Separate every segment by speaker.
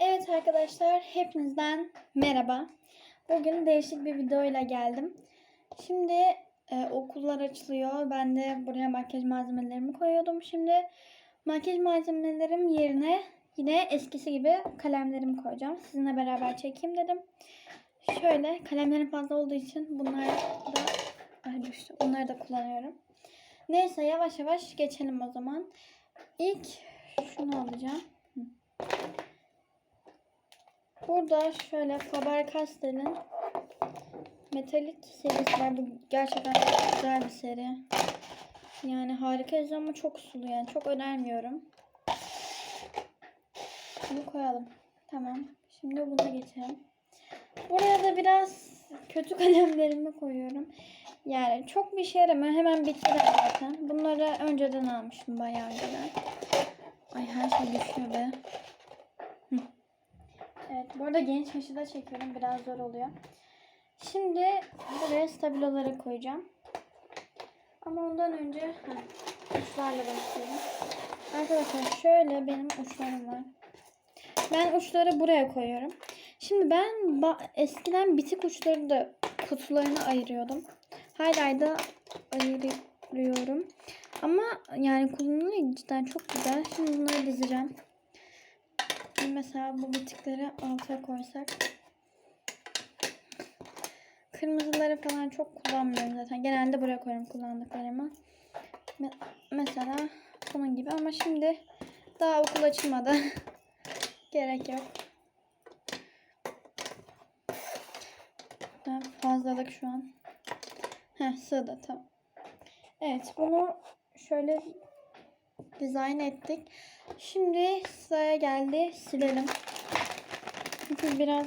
Speaker 1: Evet arkadaşlar hepinizden merhaba. Bugün değişik bir videoyla geldim. Şimdi e, okullar açılıyor. Ben de buraya makyaj malzemelerimi koyuyordum. Şimdi makyaj malzemelerim yerine yine eskisi gibi kalemlerimi koyacağım. Sizinle beraber çekeyim dedim. Şöyle kalemlerim fazla olduğu için bunlar da ay düştü. Bunları da kullanıyorum. Neyse yavaş yavaş geçelim o zaman. İlk şunu alacağım. Burada şöyle Faber-Castell'in metalik serisi var. Bu gerçekten çok güzel bir seri. Yani harika yazıyor ama çok sulu yani. Çok önermiyorum. Bunu koyalım. Tamam. Şimdi buna geçelim. Buraya da biraz kötü kalemlerimi koyuyorum. Yani çok bir işe yaramıyor. Hemen bittiler zaten. Bunları önceden almıştım bayağı önceden. Ay her şey düşüyor be. Bu arada genç yaşı da çekiyorum. Biraz zor oluyor. Şimdi buraya stabiloları koyacağım. Ama ondan önce heh, uçlarla başlayalım. Arkadaşlar şöyle benim uçlarım var. Ben uçları buraya koyuyorum. Şimdi ben eskiden bitik uçları da kutularına ayırıyordum. Hala da ayırıyorum. Ama yani kullanılıyor cidden çok güzel. Şimdi bunları dizeceğim. Mesela bu bitikleri alta koysak. Kırmızıları falan çok kullanmıyorum zaten. Genelde buraya koyuyorum kullandıklarımı. Me- mesela bunun gibi ama şimdi daha okul açılmadı. Gerek yok. Fazlalık şu an. Heh sığdı tamam. Evet bunu şöyle dizayn ettik. Şimdi sıraya geldi silelim. Çünkü biraz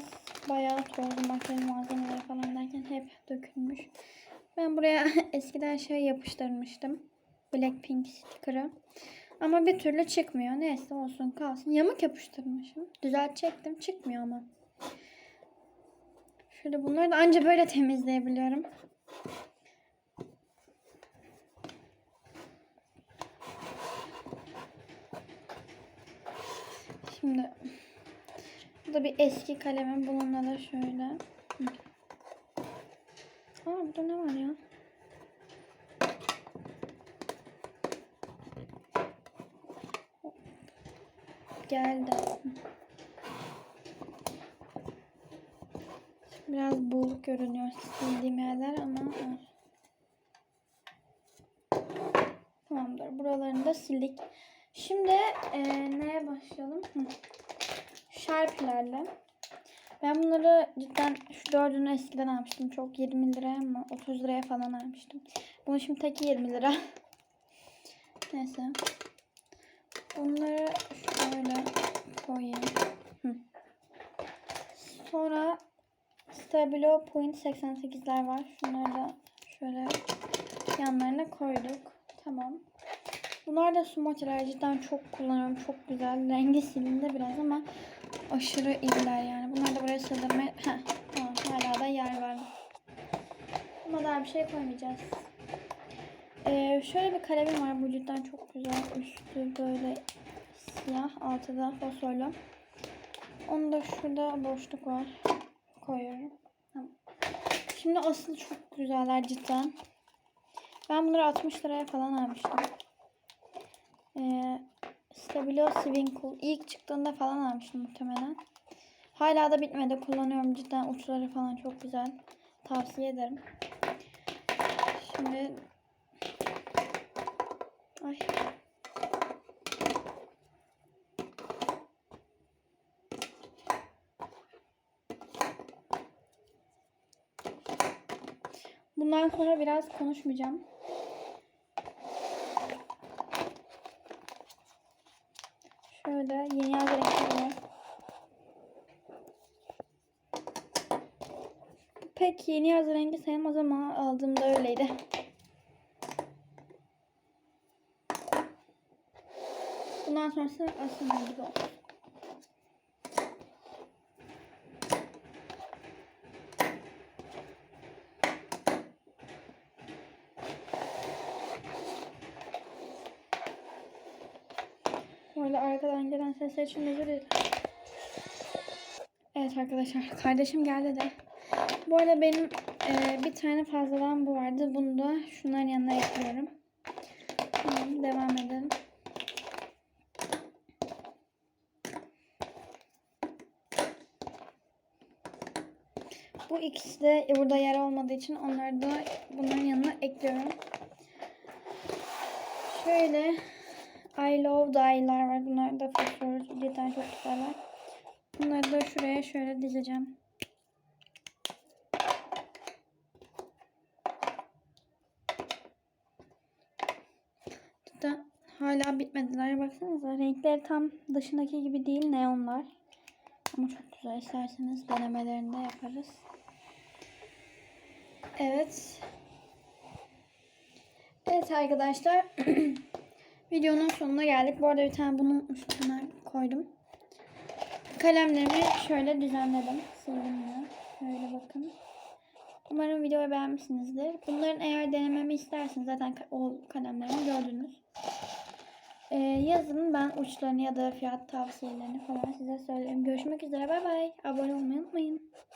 Speaker 1: bayağı tozlu makyaj malzemeleri falan derken hep dökülmüş. Ben buraya eskiden şey yapıştırmıştım. Blackpink sticker'ı. Ama bir türlü çıkmıyor. Neyse olsun kalsın. Yamuk yapıştırmışım. Düzeltecektim. Çıkmıyor ama. Şöyle bunları da anca böyle temizleyebiliyorum. Şimdi bu da bir eski kalemim. Bununla da şöyle. Aa burada ne var ya? Geldi. Biraz buğuluk görünüyor sildiğim yerler ama. Tamamdır. Buralarını da sildik. Şimdi e, neye başlayalım? Hı. Şarpilerle. Ben bunları cidden şu dördünü eskiden almıştım. Çok 20 liraya ama 30 liraya falan almıştım. Bunu şimdi tek 20 lira. Neyse. Bunları şöyle koyayım. Hı. Sonra Stabilo Point 88'ler var. Şunları da şöyle yanlarına koyduk. Tamam. Bunlar da smoothie'ler cidden çok kullanıyorum. Çok güzel. Rengi silindi biraz ama aşırı iyiler yani. Bunları da buraya sığdırmaya... Heh, tamam. Hala da yer var. Ama daha bir şey koymayacağız. Ee, şöyle bir kalemim var. Bu cidden çok güzel. Üstü böyle siyah. Altı da fosforlu. Onu da şurada boşluk var. Koyuyorum. Şimdi asıl çok güzeller cidden. Ben bunları 60 liraya falan almıştım. Ee, Stabilo Swinkle. İlk çıktığında falan almıştım muhtemelen. Hala da bitmedi. Kullanıyorum cidden. Uçları falan çok güzel. Tavsiye ederim. Şimdi Ay. Bundan sonra biraz konuşmayacağım. Şöyle yeni yaz renkleri var. Bu pek yeni yaz rengi sayılmaz ama aldığımda öyleydi. Bundan sonrası aslında gibi oldu. Arada arkadan gelen sesler için özür dilerim. Evet arkadaşlar kardeşim geldi de. Bu arada benim e, bir tane fazladan bu vardı. Bunu da şunların yanına ekliyorum. Tamam devam edelim. Bu ikisi de burada yer olmadığı için onları da bunların yanına ekliyorum. Şöyle I love die'lar var. Bunlar da fosfor cidden çok güzeller. Bunları da şuraya şöyle dizeceğim. Cidden hala bitmediler. Baksanıza renkleri tam dışındaki gibi değil neonlar. Ama çok güzel. İsterseniz denemelerini de yaparız. Evet. Evet arkadaşlar. Videonun sonuna geldik. Bu arada bir tane bunu unutmuştum. Hemen koydum. Kalemlerimi şöyle düzenledim. Sildim. Şöyle bakın. Umarım videoyu beğenmişsinizdir. Bunların eğer denememi isterseniz zaten o kalemlerimi gördünüz. Ee, yazın ben uçlarını ya da fiyat tavsiyelerini falan size söylerim. Görüşmek üzere. Bay bay. Abone olmayı unutmayın.